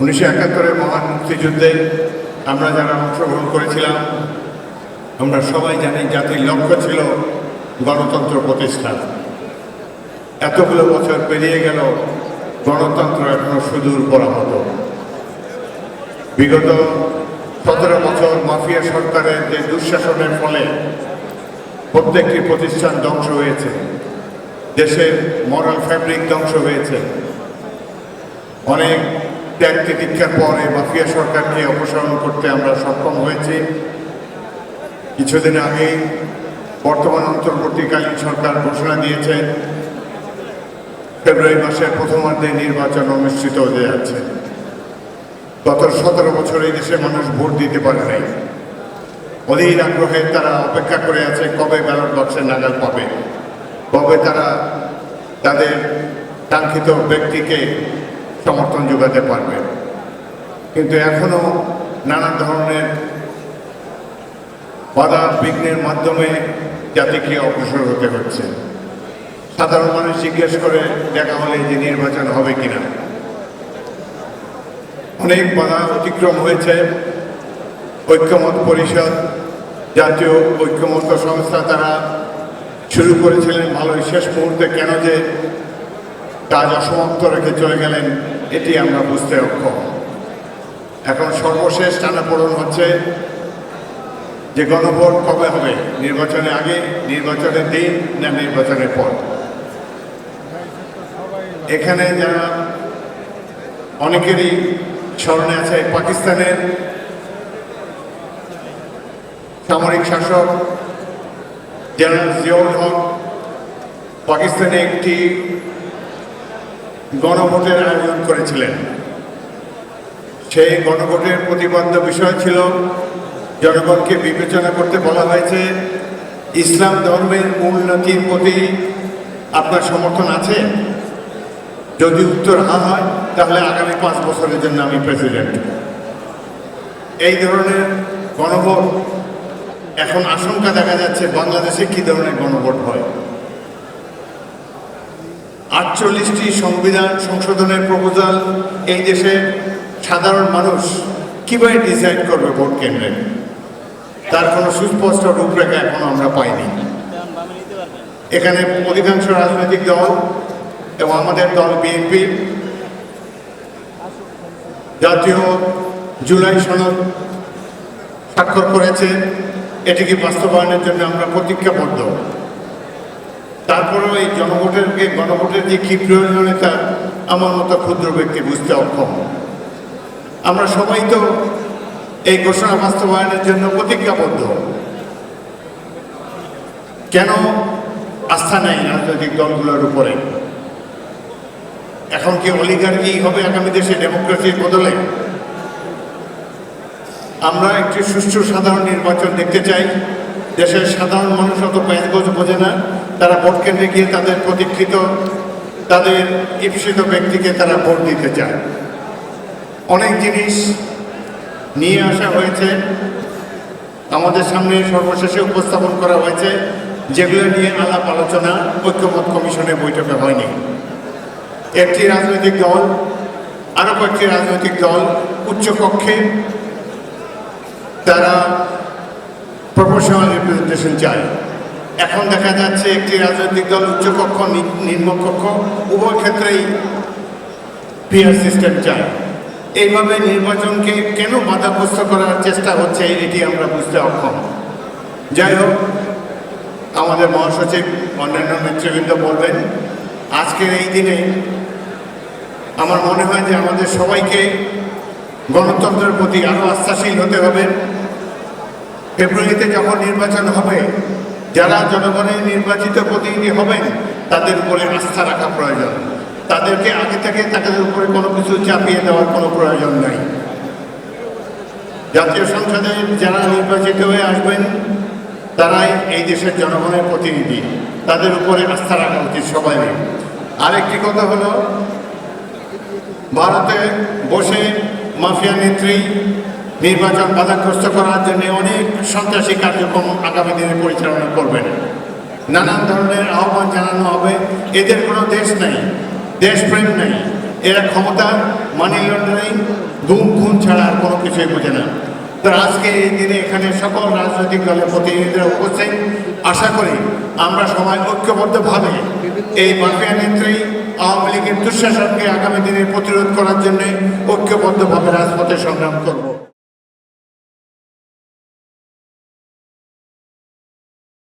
উনিশশো একাত্তরের মহান মুক্তিযুদ্ধে আমরা যারা অংশগ্রহণ করেছিলাম, আমরা সবাই জানি জাতির লক্ষ্য ছিল গণতন্ত্র প্রতিষ্ঠা। এতগুলো বছর পেরিয়ে গেল, গণতন্ত্র এখনও সুদূর পরাহত বিগত সতেরো বছর মাফিয়া সরকারের যে দুঃশাসনের ফলে প্রত্যেকটি প্রতিষ্ঠান ধ্বংস হয়েছে, দেশের মরাল ফ্যাব্রিক ধ্বংস হয়েছে। অনেক ত্যাগ তিতিক্ষার পরে মাফিয়া সরকারকে অপসারণ করতে আমরা সক্ষম হয়েছি। কিছুদিন আগে বর্তমান অন্তর্বর্তীকালীন সরকার ঘোষণা দিয়েছে, ফেব্রুয়ারি মাসের প্রথমার্ধে নির্বাচন অনুষ্ঠিত হতে যাচ্ছে। গত সতেরো বছর এই দেশে মানুষ ভোট দিতে পারে নাই। অধীর আগ্রহে তারা অপেক্ষা করে আছে কবে ব্যালট বক্সে নাগাল পাবে। কবে তারা তাদের কাঙ্ক্ষিত ব্যক্তিকে সমর্থন যোগাতে পারবে। কিন্তু এখনও নানা ধরনের বাধা বিঘ্নের মাধ্যমে জাতিকে অগ্রসর হতে হচ্ছে। সাধারণ মানুষ জিজ্ঞেস করে, দেখা হলে যে নির্বাচন হবে কিনা? অনেক বাধা অতিক্রম হয়েছে। ঐক্যমত পরিষদ, জাতীয় ঐক্যমত সংস্থা তারা শুরু করেছিলেন ভালোই। শেষ মুহূর্তে কেন যে কাজ অসমাপ্ত রেখে চলে গেলেন এটি আমরা বুঝতে অক্ষম। এখন সর্বশেষ টানাপোড়ন হচ্ছে যে গণভোট কবে হবে? নির্বাচনের আগে, নির্বাচনের দিন, না নির্বাচনের পর? এখানে যারা অনেকেরই স্মরণে আছে, পাকিস্তানের সামরিক শাসক জেনারেল জিয়াউল হক পাকিস্তানে একটি গণভোটের আয়োজন করেছিলেন। সেই গণভোটের প্রতিপাদ্য বিষয় ছিল, জনগণকে বিবেচনা করতে বলা হয়েছে, ইসলাম ধর্মের উন্নতির প্রতি আপনার সমর্থন আছে? যদি উত্তর হা হয়, তাহলে আগামী পাঁচ বছরের জন্য আমি প্রেসিডেন্ট। এই ধরনের গণভোট, এখন আশঙ্কা দেখা যাচ্ছে বাংলাদেশে কি ধরনের গণভোট হয়? আটচল্লিশটি সংবিধান সংশোধনের প্রপোজাল এই দেশে সাধারণ মানুষ কীভাবে ডিসাইড করবে ভোট কেন্দ্রে? তার কোনো সুস্পষ্ট রূপরেখা এখনও আমরা পাইনি। এখানে অধিকাংশ রাজনৈতিক দল এবং আমাদের দল বিএনপি জাতীয় জুলাই সনদ স্বাক্ষর করেছে। এটিকে বাস্তবায়নের জন্য আমরা প্রতিজ্ঞাবদ্ধ? তারপরেও এই জনভোটের গণভোটের যে কী প্রয়োজনীয়তা, আমার মতো ক্ষুদ্র ব্যক্তি বুঝতে অক্ষম। আমরা সবাই তো এই ঘোষণা বাস্তবায়নের জন্য প্রতিজ্ঞাবদ্ধ। কেন আস্থা নেই রাজনৈতিক দলগুলোর উপরে? এখন কি অলিগার্কি হবে আগামী দেশে ডেমোক্রেসির বদলে? আমরা একটি সুষ্ঠু সাধারণ নির্বাচন দেখতে চাই। দেশের সাধারণ মানুষ অত প্যাঁচগোজ বোঝে না। তারা ভোট কেন্দ্রে গিয়ে তাদের প্রতীক্ষিত, তাদের ঈপ্সিত ব্যক্তিকে তারা ভোট দিতে চায়। অনেক জিনিস নিয়ে আসা হয়েছে, আমাদের সামনে সর্বশেষে উপস্থাপন করা হয়েছে, যেগুলো নিয়ে আলাপ আলোচনা ঐক্যমত কমিশনের বৈঠকে হয়নি। একটি রাজনৈতিক দল আরও কয়েকটি রাজনৈতিক দল উচ্চকক্ষে তারা প্রফেশনাল রিপ্রেজেন্টেশন চায়। এখন দেখা যাচ্ছে একটি রাজনৈতিক দল উচ্চকক্ষ নিম্নকক্ষ উভয় ক্ষেত্রেই পিয়ার সিস্টেম চায়। এইভাবে নির্বাচনকে কেন বাধাগ্রস্ত করার চেষ্টা হচ্ছে, এটি আমরা বুঝতে অক্ষম। যাই হোক, আমাদের মহাসচিব অন্যান্য নেতৃবৃন্দ বলবেন, আজকের এই দিনে আমার মনে হয় যে আমাদের সবাইকে গণতন্ত্রের প্রতি আরও আস্থাশীল হতে হবে। ফেব্রুয়ারিতে যখন নির্বাচন হবে যারা জনগণের নির্বাচিত প্রতিনিধি হবেন, তাদের উপরে আস্থা রাখা প্রয়োজন। তাদেরকে আগে থেকে তাদের উপরে কোনো কিছু চাপিয়ে দেওয়ার কোনো প্রয়োজন নাই। জাতীয় সংসদে যারা নির্বাচিত হয়ে আসবেন, তারাই এই দেশের জনগণের প্রতিনিধি। তাদের উপরে আস্থা রাখা উচিত সবাই আরেকটি কথা হলো, ভারতে বসে মাফিয়া নেত্রী নির্বাচন বাধাগ্রস্ত করার জন্য অনেক সন্ত্রাসী কার্যক্রম আগামী দিনে পরিচালনা করবেন। নানান ধরনের আহ্বান জানানো হবে। এদের কোনো দেশ নেই, দেশপ্রেম নেই। এরা ক্ষমতা মানি লন্ডারিং গুম খুন ছাড়া আর কোনো কিছুই বোঝে না। তো আজকে এই দিনে এখানে সকল রাজনৈতিক দলের প্রতিনিধিরা উপস্থিত। আশা করি আমরা সবাই ঐক্যবদ্ধভাবে এই মাফিয়া নেত্রী, আওয়ামী লীগের দুঃশাসনকে আগামী দিনে প্রতিরোধ করার জন্য ঐক্যবদ্ধভাবে রাজপথে সংগ্রাম করব।